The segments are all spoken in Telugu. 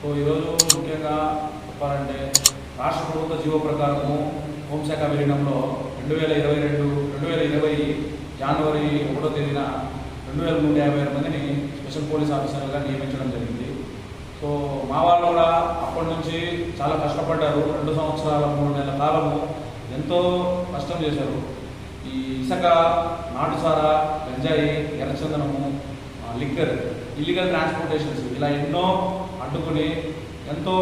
సో ఈరోజు ముఖ్యంగా చెప్పాలంటే రాష్ట్ర ప్రభుత్వ జీవో ప్రకారము హోంశాఖ విలీనంలో రెండు వేల ఇరవై రెండు రెండు వేల ఇరవై జనవరి ఒకటో తేదీన రెండు వేల నూట యాభై ఆరు మందిని స్పెషల్ పోలీస్ ఆఫీసర్గా నియమించడం జరిగింది. సో మా వాళ్ళు కూడా అప్పటి నుంచి చాలా కష్టపడ్డారు. రెండు సంవత్సరాల మూడు నెలల కాలము ఎంతో కష్టం చేశారు. ఈ ఇసుక నాటుసారా గంజాయి ఎర్రచందనము లిక్కర్ ఇల్లీగల్ ట్రాన్స్పోర్టేషన్స్ ఇలా ఎన్నో అడ్డుకుని ఎంతో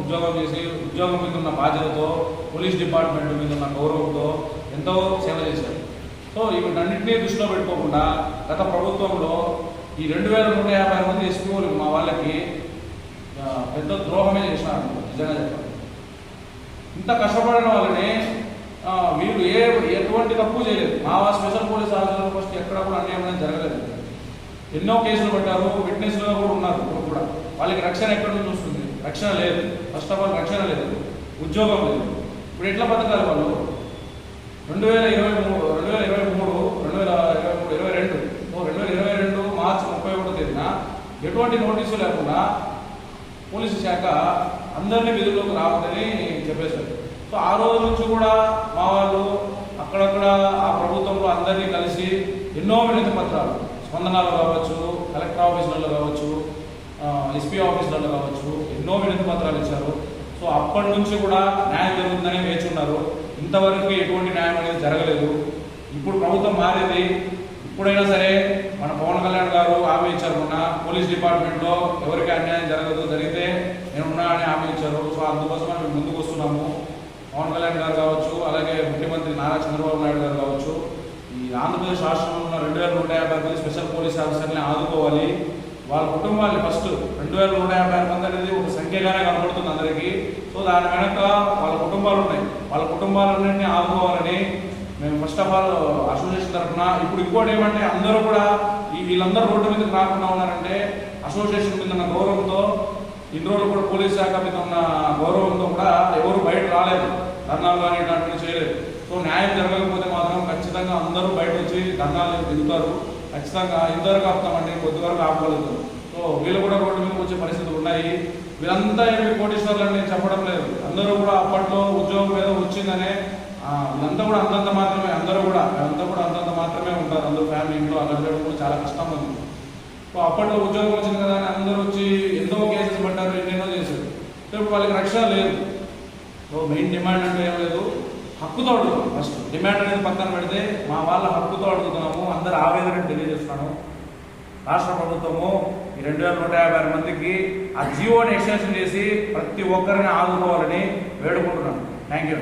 ఉద్యోగం చేసి ఉద్యోగం మీద ఉన్న బాధ్యతతో పోలీస్ డిపార్ట్మెంట్ మీద ఉన్న గౌరవంతో ఎంతో సేవ చేశారు. సో వీటన్నింటినీ దృష్టిలో పెట్టుకోకుండా గత ప్రభుత్వంలో ఈ రెండు వేల నూట యాభై మంది ఎస్పీఓలు మా వాళ్ళకి పెద్ద ద్రోహమే చేసినారు నిజంగా చెప్పాలి ఇంత కష్టపడిన వాళ్ళని వీళ్ళు ఏ ఎటువంటి తప్పు చేయలేదు. మా స్పెషల్ పోలీస్ ఆఫీసర్ ఫస్ట్ ఎక్కడ కూడా అన్యాయం జరగలేదు. ఎన్నో కేసులు పట్టారు విట్నెస్లో కూడా ఉన్నారు ఇప్పుడు కూడా. వాళ్ళకి రక్షణ ఎక్కడి నుంచి వస్తుంది? రక్షణ లేదు. ఫస్ట్ ఆఫ్ ఆల్ రక్షణ లేదు. ఉద్యోగం లేదు. ఇప్పుడు ఎట్లా బతకాలి వాళ్ళు? రెండు వేల ఇరవై మూడు రెండు వేల ఇరవై మూడు రెండు వేల ఇరవై మూడు ఇరవై రెండు రెండు వేల ఇరవై రెండు మార్చి ముప్పై ఒకటో తేదీన ఎటువంటి నోటీసు లేకుండా పోలీసు శాఖ అందరినీ విధుల్లోకి రావద్దని చెప్పేశారు. సో ఆ రోజు నుంచి కూడా మా వాళ్ళు అక్కడక్కడ ఆ ప్రభుత్వంలో అందరినీ కలిసి ఎన్నో వినతి పత్రాలు స్పందనాలు కావచ్చు కలెక్టర్ ఆఫీసులలో కావచ్చు ఎస్పీ ఆఫీసులలో కావచ్చు ఎన్నో వినతి పత్రాలు ఇచ్చారు. సో అప్పటి నుంచి కూడా న్యాయం జరుగుతుందని వేచి ఉన్నారు. ఇంతవరకు ఎటువంటి న్యాయం అనేది జరగలేదు. ఇప్పుడు ప్రభుత్వం మారింది. ఇప్పుడైనా సరే మన పవన్ కళ్యాణ్ గారు హామీ ఇచ్చారు మొన్న. పోలీస్ డిపార్ట్మెంట్లో ఎవరికి అన్యాయం జరగదు జరిగితే నేను ఉన్నా అని హామీ ఇచ్చారు. సో అందుకోసమే మేము ముందుకు వస్తున్నాము. పవన్ కళ్యాణ్ గారు కావచ్చు అలాగే ముఖ్యమంత్రి నారా చంద్రబాబు నాయుడు గారు కావచ్చు ఆంధ్రప్రదేశ్ రాష్ట్రంలో ఉన్న రెండు వేల నూట యాభై మంది స్పెషల్ పోలీస్ ఆఫీసర్ని ఆదుకోవాలి. వాళ్ళ కుటుంబాన్ని ఫస్ట్ రెండు వేల నూట యాభై ఆరు మంది అనేది ఒక సంఖ్యగానే కనబడుతుంది అందరికీ. సో దాని వెనక వాళ్ళ కుటుంబాలు ఉన్నాయి. వాళ్ళ కుటుంబాలన్నింటినీ ఆదుకోవాలని మేము ఫస్ట్ ఆఫ్ ఆల్ అసోసియేషన్ తరఫున ఇప్పుడు ఇంకోటి ఏమంటే అందరూ కూడా ఈ వీళ్ళందరూ రోడ్డు మీదకి రాకుండా ఉన్నారంటే అసోసియేషన్ మీద ఉన్న గౌరవంతో ఇన్ని రోజులు కూడా పోలీస్ శాఖ మీద ఉన్న గౌరవంతో కూడా ఎవరు బయట రాలేదు. ధర్నాలు కానీ ఇలాంటివి చేయలేదు. సో న్యాయం జరగకపోతే ఖచ్చితంగా అందరూ బయట వచ్చి దండాలు దిగుతారు. ఖచ్చితంగా ఇంతవరకు ఆపుతామండి కొద్ది వరకు సో వీళ్ళు కూడా రోడ్డు మీద వచ్చే పరిస్థితులు ఉన్నాయి. వీళ్ళంతా ఏమి కోటీశ్వర్లని నేను చెప్పడం లేదు. అందరూ కూడా అప్పట్లో ఉద్యోగం మీద వచ్చిందనే వీళ్ళంతా కూడా అంతంత మాత్రమే అందరూ కూడా అంతా కూడా అంతంత మాత్రమే ఉంటారు. అందరూ ఫ్యామిలీ ఇంట్లో అలా కూడా చాలా కష్టంగా ఉంది. సో అప్పట్లో ఉద్యోగం వచ్చింది కదా అని అందరూ వచ్చి ఎంతో కేసెస్ పడ్డారు ఎన్నెన్నో చేశారు. ఇప్పుడు వాళ్ళకి రక్షణ లేదు. సో మెయిన్ డిమాండ్ అంటే ఏం లేదు. హక్కుతో అడుగుతాం ఫస్ట్. డిమాండ్ అనేది పక్కన పెడితే మా వాళ్ళ హక్కుతో అడుగుతున్నాము అందరు ఆవేదన తెలియజేస్తున్నాను రాష్ట్ర ప్రభుత్వము ఈ రెండు వేల నూట యాభై ఆరు మందికి ఆ జియోని ఎక్స్టెన్షన్ చేసి ప్రతి ఒక్కరిని ఆదుకోవాలని వేడుకుంటున్నాను థ్యాంక్ యూ